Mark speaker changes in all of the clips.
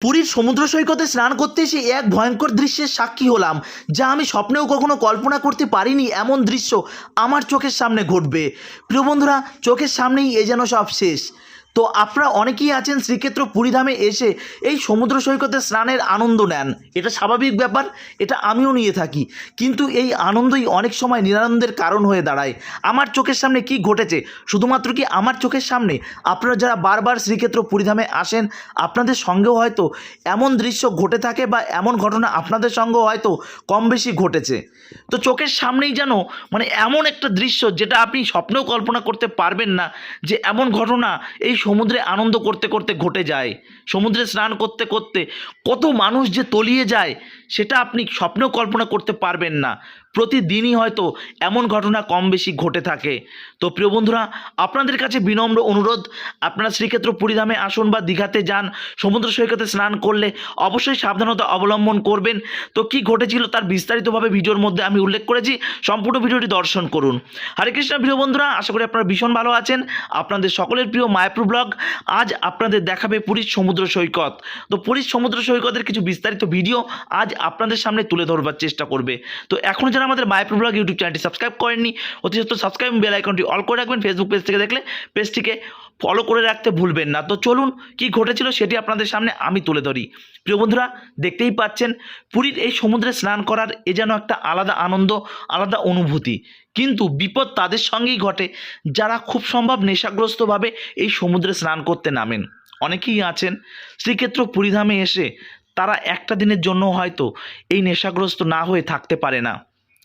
Speaker 1: পুরীর সমুদ্র সৈকতে স্নান করতে এসে এক ভয়ঙ্কর দৃশ্যের সাক্ষী হলাম, যা আমি স্বপ্নেও কখনো কল্পনা করতে পারিনি এমন দৃশ্য আমার চোখের সামনে ঘটবে। প্রিয় বন্ধুরা, চোখের সামনেই এ যেন সব শেষ। তো আপনারা অনেকেই আছেন শ্রীক্ষেত্র পুরীধামে এসে এই সমুদ্র সৈকতে স্নানের আনন্দ নেন। এটা স্বাভাবিক ব্যাপার, এটা আমিও নিয়ে থাকি। কিন্তু এই আনন্দই অনেক সময় নিরানন্দের কারণ হয়ে দাঁড়ায়। আমার চোখের সামনে কি ঘটেছে? শুধুমাত্র কি আমার চোখের সামনে? আপনারা যারা বারবার শ্রীক্ষেত্র পুরীধামে আসেন, আপনাদের সঙ্গেও হয়তো এমন দৃশ্য ঘটে থাকে বা এমন ঘটনা আপনাদের সঙ্গেও হয়তো কম বেশি ঘটেছে। তো চোখের সামনেই যেন মানে এমন একটা দৃশ্য যেটা আপনি স্বপ্নেও কল্পনা করতে পারবেন না যে এমন ঘটনা এই সমুদ্রে আনন্দ করতে করতে ঘটে যায়, সমুদ্রে স্নান করতে করতে কত মানুষ যে তলিয়ে যায়, সেটা আপনি স্বপ্নেও কল্পনা করতে পারবেন না। প্রতিদিনই হয়তো এমন ঘটনা কম বেশি ঘটে থাকে। তো প্রিয় বন্ধুরা, আপনাদের কাছে বিনম্র অনুরোধ, আপনারা শ্রীক্ষেত্র পুরীধামে আসুন বা দীঘাতে যান, সমুদ্র সৈকতে স্নান করলে অবশ্যই সাবধানতা অবলম্বন করবেন। তো কি ঘটেছিল তার বিস্তারিতভাবে ভিডিওর মধ্যে আমি উল্লেখ করেছি, সম্পূর্ণ ভিডিওটি দর্শন করুন। হরে কৃষ্ণ প্রিয় বন্ধুরা, আশা করি আপনারা ভীষণ ভালো আছেন। আপনাদের সকলের প্রিয় মায়াপুর ব্লগ, আজ আপনাদের দেখাবে পুরীর সমুদ্র সৈকত। তো পুরীর সমুদ্র সৈকতের কিছু বিস্তারিত ভিডিও আজ আপনাদের সামনে তুলে ধরবার চেষ্টা করবে। তো এখনও যারা আমাদের মায়াপুর ব্লগ ইউটিউব চ্যানেলটি সাবস্ক্রাইব করেননি অতি সাবস্ক্রাইব বেল আইকনটি অল করে রাখবেন ফেসবুক পেজ থেকে দেখলে পেজটিকে ফলো করে রাখতে ভুলবেন না। তো চলুন কি ঘটেছিল সেটি আপনাদের সামনে আমি তুলে ধরি। প্রিয় বন্ধুরা, দেখতেই পাচ্ছেন, পুরীর এই সমুদ্রে স্নান করার এ যেন একটা আলাদা আনন্দ, আলাদা অনুভূতি। কিন্তু বিপদ তাদের সঙ্গেই ঘটে, যারা খুব সম্ভব নেশাগ্রস্তভাবে এই সমুদ্রে স্নান করতে নামেন। অনেকেই আছেন, শ্রীক্ষেত্র পুরীধামে এসে তারা একটা দিনের জন্য হয়তো এই নেশাগ্রস্ত না হয়ে থাকতে পারে না।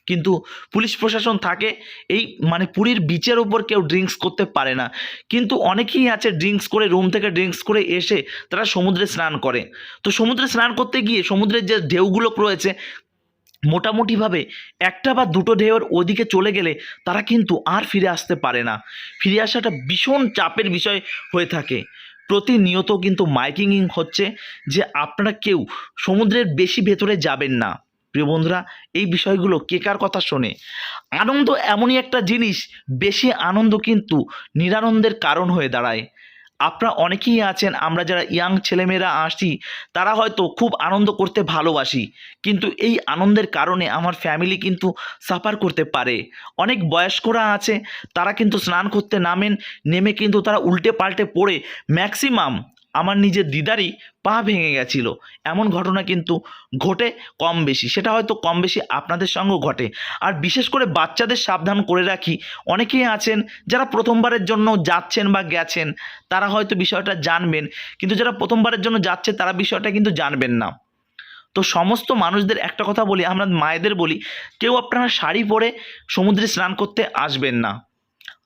Speaker 1: কিন্তু পুলিশ প্রশাসন থাকে, এই মানে পুরীর বিচের ওপর কেউ ড্রিঙ্কস করতে পারে না। কিন্তু অনেকেই আছে ড্রিঙ্কস করে রুম থেকে ড্রিঙ্কস করে এসে তারা সমুদ্রে স্নান করে। তো সমুদ্রে স্নান করতে গিয়ে সমুদ্রের যে ঢেউগুলো রয়েছে, মোটামুটিভাবে একটা বা দুটো ঢেউয়ের ওদিকে চলে গেলে তারা কিন্তু আর ফিরে আসতে পারে না। ফিরে আসাটা ভীষণ চাপের বিষয় হয়ে থাকে। প্রতিনিয়ত কিন্তু মাইকিং হচ্ছে যে আপনারা কেউ সমুদ্রের বেশি ভেতরে যাবেন না। প্রিয় বন্ধুরা, এই বিষয়গুলো কে কার কথা শোনে? আনন্দ এমনই একটা জিনিস, বেশি আনন্দ কিন্তু নিরানন্দের কারণ হয়ে দাঁড়ায়। আপনারা অনেকেই আছেন, আমরা যারা ইয়াং ছেলেমেয়েরা আসি তারা হয়তো খুব আনন্দ করতে ভালোবাসি, কিন্তু এই আনন্দের কারণে আমার ফ্যামিলি কিন্তু সাফার করতে পারে। অনেক বয়স্করা আছে, তারা কিন্তু স্নান করতে নামেন, নেমে কিন্তু তারা উল্টে পাল্টে পড়ে ম্যাক্সিমাম আমার নিজের দিদারই পা ভেঙে গেছিল। এমন ঘটনা কিন্তু ঘটে কম বেশি। সেটা হয়তো কম বেশি আপনাদের সঙ্গেও ঘটে। আর বিশেষ করে বাচ্চাদের সাবধান করে রাখি। অনেকেই আছেন যারা প্রথমবারের জন্য যাচ্ছেন বা গেছেন, তারা হয়তো বিষয়টা জানবেন। কিন্তু যারা প্রথমবারের জন্য যাচ্ছে, তারা বিষয়টা কিন্তু জানবেন না। তো সমস্ত মানুষদের একটা কথা বলি, আমরা মায়েদের বলি, কেউ আপনারা শাড়ি পরে সমুদ্রে স্নান করতে আসবেন না।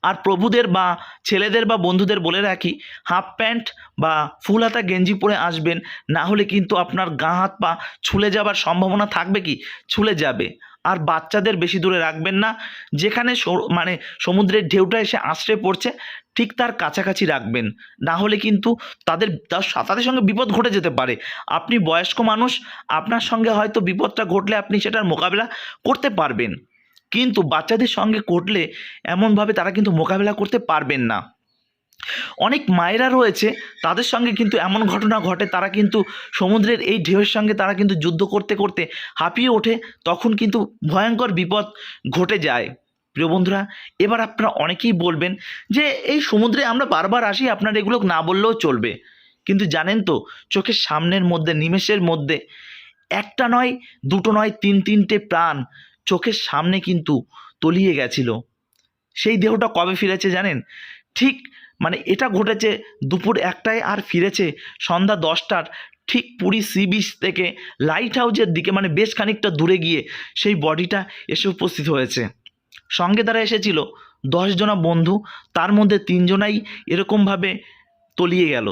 Speaker 1: আর প্রভুদের বা ছেলেদের বা বন্ধুদের বলে রাখি, হাফ প্যান্ট বা ফুল হাতা গেঞ্জি পরে আসবেন, না হলে কিন্তু আপনার গা হাত পা ছুলে যাবার সম্ভাবনা থাকবে কি? ছুলে যাবে। আর বাচ্চাদের বেশি দূরে রাখবেন না, যেখানে মানে সমুদ্রের ঢেউটা এসে আশ্রে পড়ছে, ঠিক তার কাছাকাছি রাখবেন। না হলে কিন্তু তাদের তাদের সঙ্গে বিপদ ঘটে যেতে পারে। আপনি বয়স্ক মানুষ, আপনার সঙ্গে হয়তো বিপদটা ঘটলে আপনি সেটার মোকাবিলা করতে পারবেন। কিন্তু বাচ্চাদের সঙ্গে করলে এমনভাবে তারা কিন্তু মোকাবিলা করতে পারবেন না। অনেক মায়েরা রয়েছে, তাদের সঙ্গে কিন্তু এমন ঘটনা ঘটে, তারা কিন্তু সমুদ্রের এই ঢেউয়ের সঙ্গে তারা কিন্তু যুদ্ধ করতে করতে হাঁপিয়ে ওঠে, তখন কিন্তু ভয়ঙ্কর বিপদ ঘটে যায়। প্রিয় বন্ধুরা, এবার আপনারা অনেকেই বলবেন যে, এই সমুদ্রে আমরা বারবার আসি, আপনারা এগুলো না বললেও চলবে। কিন্তু জানেন তো, চোখের সামনের মধ্যে, নিমেষের মধ্যে একটা নয়, দুটো নয়, তিন তিনটে প্রাণ চোখের সামনে কিন্তু তলিয়ে গেছিল। সেই দেহটা কবে ফিরেছে জানেন? ঠিক মানে এটা ঘটেছে দুপুর একটায় আর ফিরেছে সন্ধ্যা দশটার ঠিক পুরী সি বিচ থেকে লাইট হাউজের দিকে মানে বেশ খানিকটা দূরে গিয়ে সেই বডিটা এসে উপস্থিত হয়েছে। সঙ্গে তারা এসেছিল দশজনা বন্ধু, তার মধ্যে তিনজনাই এরকমভাবে তলিয়ে গেল।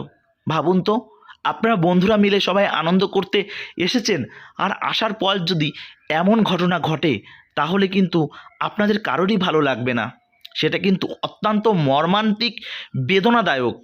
Speaker 1: ভাবুন তো আপনারা বন্ধুরা মিলে সবাই আনন্দ করতে এসেছেন আর আসার পর যদি এমন ঘটনা ঘটে, তাহলে কিন্তু আপনাদের কারোরই ভালো লাগবে না। সেটা কিন্তু অত্যন্ত মর্মান্তিক, বেদনাদায়ক।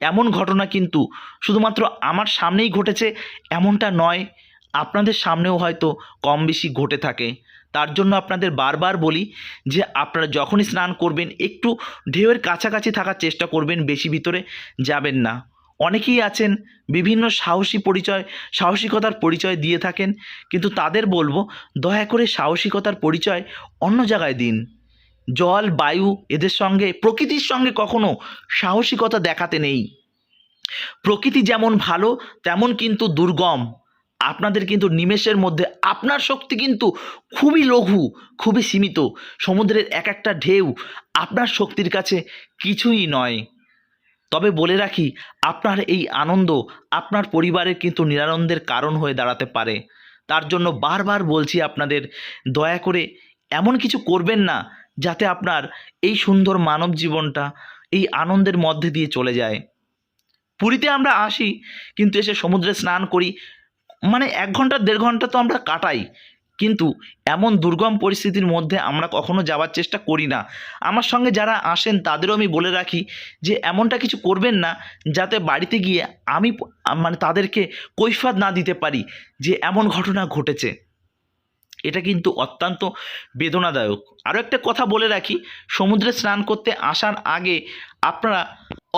Speaker 1: এমন ঘটনা কিন্তু শুধুমাত্র আমার সামনেই ঘটেছে, এমনটা নয়, আপনাদের সামনেও হয়তো কম বেশি ঘটে থাকে। তার জন্য আপনাদের বারবার বলি যে, আপনারা যখনই স্নান করবেন, একটু ঢেউয়ের কাছাকাছি থাকার চেষ্টা করবেন, বেশি ভিতরে যাবেন না। অনেকেই আছেন, বিভিন্ন সাহসী পরিচয়, সাহসিকতার পরিচয় দিয়ে থাকেন, কিন্তু তাদের বলব, দয়া করে সাহসিকতার পরিচয় অন্য জায়গায় দিন। জল, বায়ু এদের সঙ্গে, প্রকৃতির সঙ্গে কখনো সাহসিকতা দেখাতে নেই। প্রকৃতি যেমন ভালো, তেমন কিন্তু দুর্গম। আপনাদের কিন্তু নিমেষের মধ্যে, আপনার শক্তি কিন্তু খুবই লঘু, খুবই সীমিত। সমুদ্রের এক একটা ঢেউ আপনার শক্তির কাছে কিছুই নয়। তবে বলে রাখি, আপনার এই আনন্দ আপনার পরিবারের কিন্তু নিরানন্দের কারণ হয়ে দাঁড়াতে পারে। তার জন্য বারবার বলছি আপনাদের, দয়া করে এমন কিছু করবেন না যাতে আপনার এই সুন্দর মানব জীবনটা এই আনন্দের মধ্যে দিয়ে চলে যায়। পুরীতে আমরা আসি, কিন্তু এসে সমুদ্রে স্নান করি মানে এক ঘণ্টা, দেড় ঘণ্টা তো আমরা কাটাই। কিন্তু এমন দুর্গম পরিস্থিতির মধ্যে আমরা কখনো যাওয়ার চেষ্টা করি না। আমার সঙ্গে যারা আসেন তাদেরও আমি বলে রাখি যে, এমনটা কিছু করবেন না যাতে বাড়িতে গিয়ে আমি মানে তাদেরকে কৈফাত না দিতে পারি যে, এমন ঘটনা ঘটেছে। এটা কিন্তু অত্যন্ত বেদনাদায়ক। আরও একটা কথা বলে রাখি, সমুদ্রে স্নান করতে আসার আগে আপনারা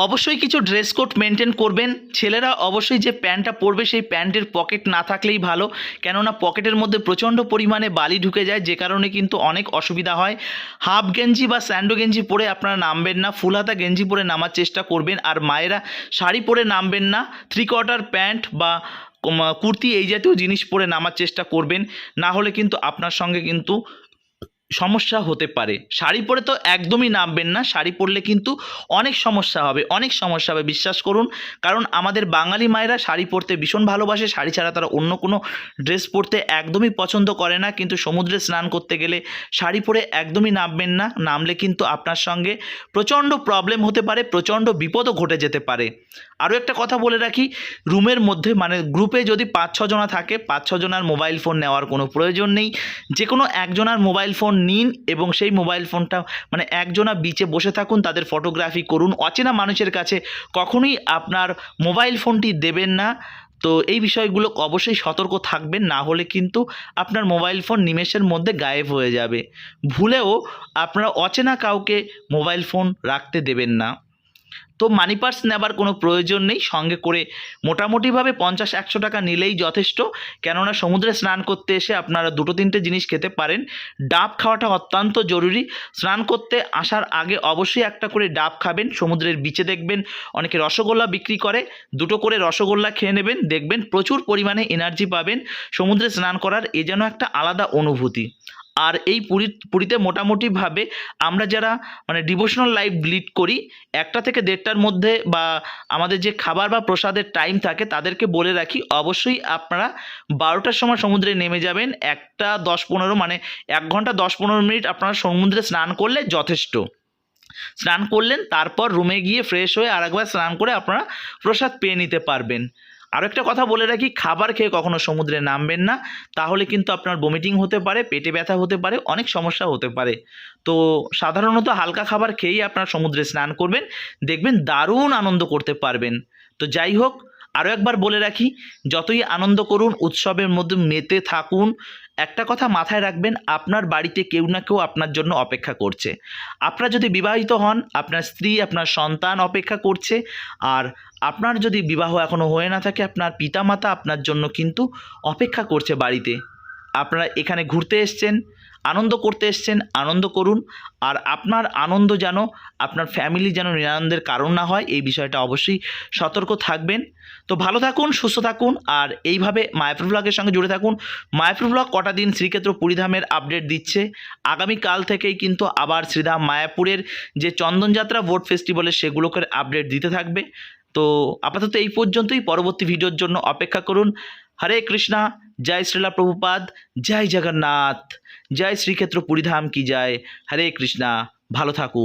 Speaker 1: অবশ্যই কিছু ড্রেস কোড মেনটেন করবেন। ছেলেরা অবশ্যই যে প্যান্টটা পরবে সেই প্যান্টের পকেট না থাকলেই ভালো। কেননা পকেটের মধ্যে প্রচণ্ড পরিমাণে বালি ঢুকে যায়, যে কারণে কিন্তু অনেক অসুবিধা হয়। হাফ গেঞ্জি বা স্যান্ডো গেঞ্জি পরে আপনারা নামবেন না। ফুল হাতা গেঞ্জি পরে নামার চেষ্টা করবেন। আর মায়েরা শাড়ি পরে নামবেন না। থ্রি কোয়ার্টার প্যান্ট বা কুর্তি এই জাতীয় জিনিস পরে নামার চেষ্টা করবেন। না হলে কিন্তু আপনার সঙ্গে কিন্তু সমস্যা হতে পারে। শাড়ি পরে তো একদমই নামবেন না। শাড়ি পরলে কিন্তু অনেক সমস্যা হবে। অনেক সমস্যা হবে, বিশ্বাস করুন। কারণ আমাদের বাঙালি মায়েরা শাড়ি পরতে ভীষণ ভালোবাসে। শাড়ি ছাড়া তারা অন্য কোনো ড্রেস পরতে একদমই পছন্দ করে না। কিন্তু সমুদ্রে স্নান করতে গেলে শাড়ি পরে একদমই নামবেন না। নামলে কিন্তু আপনার সঙ্গে প্রচণ্ড প্রবলেম হতে পারে, প্রচণ্ড বিপদও ঘটে যেতে পারে। আরও একটা কথা বলে রাখি, রুমের মধ্যে মানে গ্রুপে যদি পাঁচ ছজনা থাকে পাঁচ ছজনার মোবাইল ফোন নেওয়ার কোনো প্রয়োজন নেই। যে কোনো একজনার মোবাইল ফোন নিন এবং সেই মোবাইল ফোনটা মানে একজনা বিচে বসে থাকুন, তাদের ফটোগ্রাফি করুন। অচেনা মানুষের কাছে কখনোই আপনার মোবাইল ফোনটি দেবেন না। তো এই বিষয়গুলো অবশ্যই সতর্ক থাকবেন, না হলে কিন্তু আপনার মোবাইল ফোন নিমেষের মধ্যে গায়েব হয়ে যাবে। ভুলেও আপনারা অচেনা কাউকে মোবাইল ফোন রাখতে দেবেন না। তো মানি পার্স নেবার কোনো প্রয়োজন নেই। সঙ্গে করে মোটামুটিভাবে পঞ্চাশ, একশো টাকা নিলেই যথেষ্ট। কেননা সমুদ্রে স্নান করতে এসে আপনারা দুটো, তিনটে জিনিস খেতে পারেন। ডাব খাওয়াটা অত্যন্ত জরুরি। স্নান করতে আসার আগে অবশ্যই একটা করে ডাব খাবেন। সমুদ্রের বিচে দেখবেন অনেকে রসগোল্লা বিক্রি করে। দুটো করে রসগোল্লা খেয়ে নেবেন। দেখবেন প্রচুর পরিমাণে এনার্জি পাবেন। সমুদ্রে স্নান করার এ যেন একটা আলাদা অনুভূতি। আর এই পুরী, পুরীতে মোটামুটিভাবে আমরা যারা মানে ডিভোশনাল লাইফ লিড করি, একটা থেকে দেড়টার মধ্যে বা আমাদের যে খাবার বা প্রসাদের টাইম থাকে তাদেরকে বলে রাখি, অবশ্যই আপনারা বারোটার সময় সমুদ্রে নেমে যাবেন, একটা দশ পনেরো মানে এক ঘণ্টা দশ পনেরো মিনিট আপনারা সমুদ্রে স্নান করলে যথেষ্ট। স্নান করলেন, তারপর রুমে গিয়ে ফ্রেশ হয়ে আরেকবার স্নান করে আপনারা প্রসাদ পেয়ে নিতে পারবেন। আরও একটা কথা বলে রাখি, খাবার খেয়ে কখনো সমুদ্রে নামবেন না, তাহলে কিন্তু আপনার বমিটিং হতে পারে, পেটে ব্যথা হতে পারে, অনেক সমস্যা হতে পারে। তো সাধারণত হালকা খাবার খেয়েই আপনার সমুদ্রে স্নান করবেন, দেখবেন দারুণ আনন্দ করতে পারবেন। তো যাই হোক আরও একবার বলে রাখি, যতই আনন্দ করুন, উৎসবের মধ্যে মেতে থাকুন, একটা কথা মাথায় রাখবেন, আপনার বাড়িতে কেউ না কেউ আপনার জন্য অপেক্ষা করছে। আপনারা যদি বিবাহিত হন, আপনার স্ত্রী, আপনার সন্তান অপেক্ষা করছে, আর আপনার যদি বিবাহ এখনও হয়ে না থাকে, আপনার পিতামাতা আপনার জন্য কিন্তু অপেক্ষা করছে বাড়িতে। আপনারা এখানে ঘুরতে এসছেন আনন্দ করতে এসছেন, আনন্দ করুন। আর আপনার আনন্দ যেন, আপনার ফ্যামিলি যেন নিরানন্দের কারণ না হয়, এই বিষয়টা অবশ্যই সতর্ক থাকবেন। তো ভালো থাকুন, সুস্থ থাকুন, আর এইভাবে মায়াপুর ব্লগের সঙ্গে জুড়ে থাকুন। মায়াপুর ব্লগ কটা দিন শ্রীক্ষেত্র পুরীধামের আপডেট দিচ্ছে। আগামীকাল থেকেই কিন্তু আবার শ্রীধাম মায়াপুরের যে চন্দনযাত্রা ভোট ফেস্টিভ্যালের সেগুলোকে আপডেট দিতে থাকবে। তো আপাতত এই পর্যন্তই। পরবর্তী ভিডিওর জন্য অপেক্ষা করুন। হরে কৃষ্ণা জয় শ্রীলা প্রভুপাদ জয় জগন্নাথ জয় শ্রীক্ষেত্র পুরীধাম কি জয় হরে কৃষ্ণা ভালো থাকুন